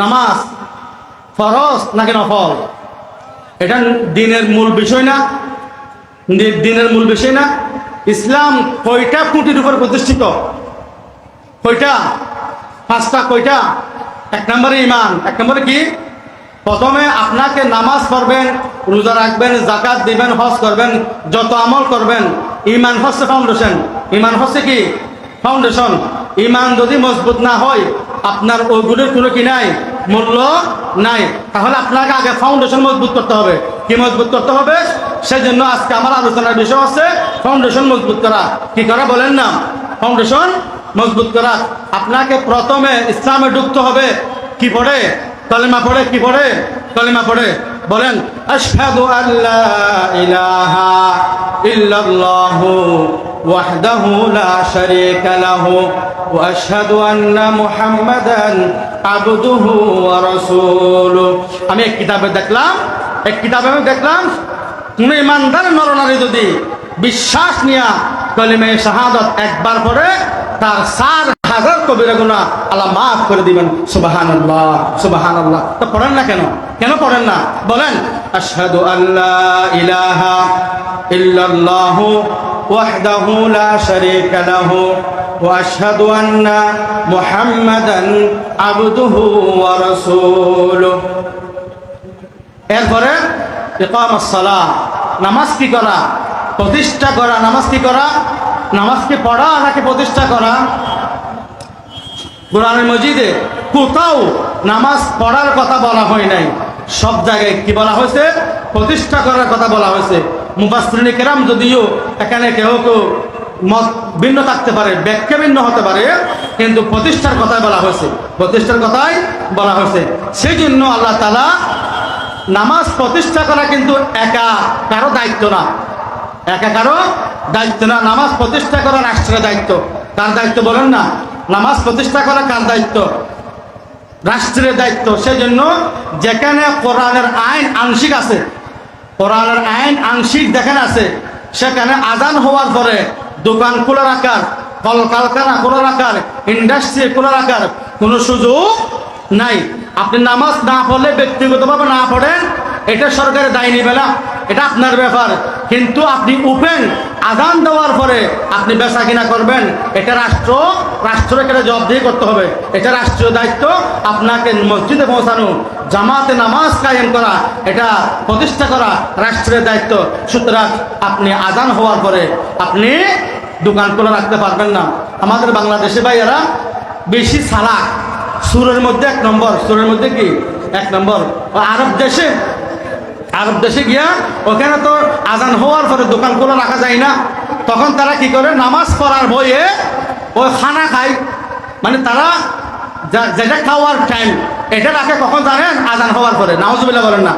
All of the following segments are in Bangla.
নামাজ, ফরজ নাকি নফল? এটা দিনের মূল বিষয় না দিনের মূল বিষয় না। ইসলাম কয়টা খুঁটির উপর প্রতিষ্ঠিত? কয়টা? পাঁচটা কয়টা? এক নম্বরে ইমান এক নম্বরে কি? প্রথমে আপনাকে নামাজ পড়বেন, রোজা রাখবেন জাকাত দিবেন, হজ করবেন, যত আমল করবেন ইমান হচ্ছে ফাউন্ডেশন ইমান হচ্ছে কি? ফাউন্ডেশন ইমান যদি মজবুত না হয়, আপনার ওইগুলোর কোনো কি নাই? মূল্য নাই। তাহলে আপনাকে আগে ফাউন্ডেশন মজবুত করতে হবে। কি মজবুত করতে হবে? সেজন্য আজকে আমার আলোচনার বিষয় আছে ফাউন্ডেশন মজবুত করা। কি করা বলেন না? ফাউন্ডেশন মজবুত করা। আপনাকে প্রথমে ইসলামে ঢুকতে হবে। কি পড়ে? কলেমা পড়ে? কি পড়ে? কলেমা পড়ে। বলেন, আশহাদু আল্লা ইলাহা ইল্লাল্লাহু শারীকা লাহু ওয়া আশহাদু আন্না মুহাম্মাদান আবদুহু ওয়া রাসূলুহু। আমি এক কিতাবে দেখলাম, এক কিতাবে আমি দেখলাম, কোন ইমানদার নরনারী যদি বিশ্বাস নিয়া কলিমে শাহাদত একবার পরে তার চার হাজার কবিরা গুণা আল্লাহ মাফ করে দিবেন। সুবাহান আল্লাহ সুবাহান আল্লাহ তো পড়েন না কেন? কেন পড়েন না? বলেন, আশহাদু আল্লাহ ইলাহা ইল্লাল্লাহু ওয়াহদাহু লা শারীকা লাহু واشهد ان محمدا عبده ورسوله এরপরে ইকামাস সালাহ নামাজ কি করা প্রতিষ্ঠা করা নামাজ কি করা নামাজকে পড়া নাকি প্রতিষ্ঠা করা কোরআনের মজিদে কোথাও নামাজ পড়ার কথা বলা হয় নাই সব জায়গায় কি বলা হয়েছে প্রতিষ্ঠা করার কথা বলা হয়েছে মুবাস্ত্রিনী কেরাম যদিও এখানে কেউ কেউ মত ভিন্ন থাকতে পারে, ব্যাখ্যা ভিন্ন হতে পারে, কিন্তু প্রতিষ্ঠার কথাই বলা হয়েছে। প্রতিষ্ঠার কথাই বলা হয়েছে। সেই জন্য আল্লাহ তালা নামাজ প্রতিষ্ঠা করা কিন্তু একা কারও দায়িত্ব না। একা কারও দায়িত্ব না। নামাজ প্রতিষ্ঠা করা রাষ্ট্রের দায়িত্ব। কার দায়িত্ব বলেন না? নামাজ প্রতিষ্ঠা করা কার দায়িত্ব? রাষ্ট্রের দায়িত্ব। সেজন্য যেখানে কোরআনের আইন আংশিক আছে কোরআনের আইন আংশিক দেখেন আছে। সেখানে আজান হওয়ার পরে দোকান খোলা রাখার কলকারখানা খোলা রাখার ইন্ডাস্ট্রি খোলা রাখার কোনো সুযোগ নাই। আপনি নামাজ না পড়লে, ব্যক্তিগতভাবে না পড়েন, এটা সরকারের দায় না এটা আপনার ব্যাপার। কিন্তু আপনি ওপেন আদান দেওয়ার পরে আপনি বেচা কিনা করবেন। এটা রাষ্ট্র, রাষ্ট্রকে জবাবদিহি করতে হবে। এটা রাষ্ট্রীয় দায়িত্ব আপনাকে মসজিদে পৌঁছানো। জামাতে নামাজ কায়েম করা, এটা প্রতিষ্ঠা করা রাষ্ট্রের দায়িত্ব। সুতরাং আপনি আজান হওয়ার পরে আপনি দোকান খোলা রাখতে পারবেন না। আমাদের বাংলাদেশে ভাইয়েরা বেশি সালাক। সুরের মধ্যে এক নম্বর। সুরের মধ্যে কি? এক নম্বর। আরব দেশে আরব দেশে গিয়া ওখানে তো আজান হওয়ার পরে দোকান খোলা রাখা যায় না। তখন তারা কি করে? নামাজ পড়ার বইয়ে ওই খানা খায়। মানে তারা যেটা খাওয়ার টাইম এটা রাখে কখন জানেন? আজান হওয়ার পরে। নামাজুবিল্লাহ বলেন না।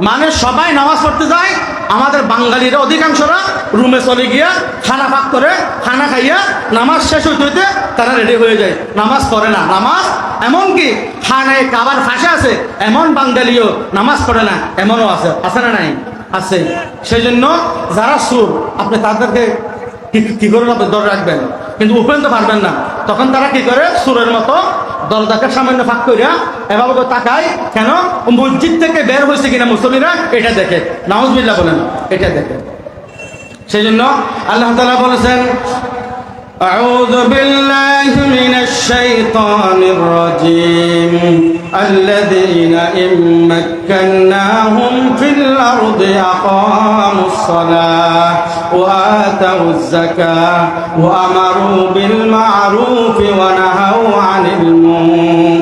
মানে সবাই নামাজ পড়তে যায়, আমাদের বাঙালিরা, অধিকাংশরা রুমে চলে গিয়া খানা পাক করে, খানা খাইয়া নামাজ শেষ হইতে হইতে তারা রেডি হয়ে যায়। নামাজ পড়ে না। নামাজ এমনকি খানায় কাবার ফাঁসে আছে, এমন বাঙালিও নামাজ পড়ে না, এমনও আছে। আছে না নাই? আছে। সেই জন্য যারা সুর, আপনি তাদেরকে কি- কি করে আপনি ধরে রাখবেন। কিন্তু উপেন তো পারবেন না। তখন তারা কি করে? সুরের মতো দরজাকে সামান্য ফাঁক করিয়া এভাবে করে তাকায় কেন ও মসজিদ থেকে বের হয়েছে কিনা মুসলিরা এটা দেখে নাউজবিল্লাহ বলেন এটা দেখে সেই জন্য আল্লাহ তালা বলেছেন أعوذ بالله من الشيطان الرجيم الذين إن مكناهم في الأرض أقاموا الصلاة وآتوا الزكاة وأمروا بالمعروف ونهوا عن المنكر.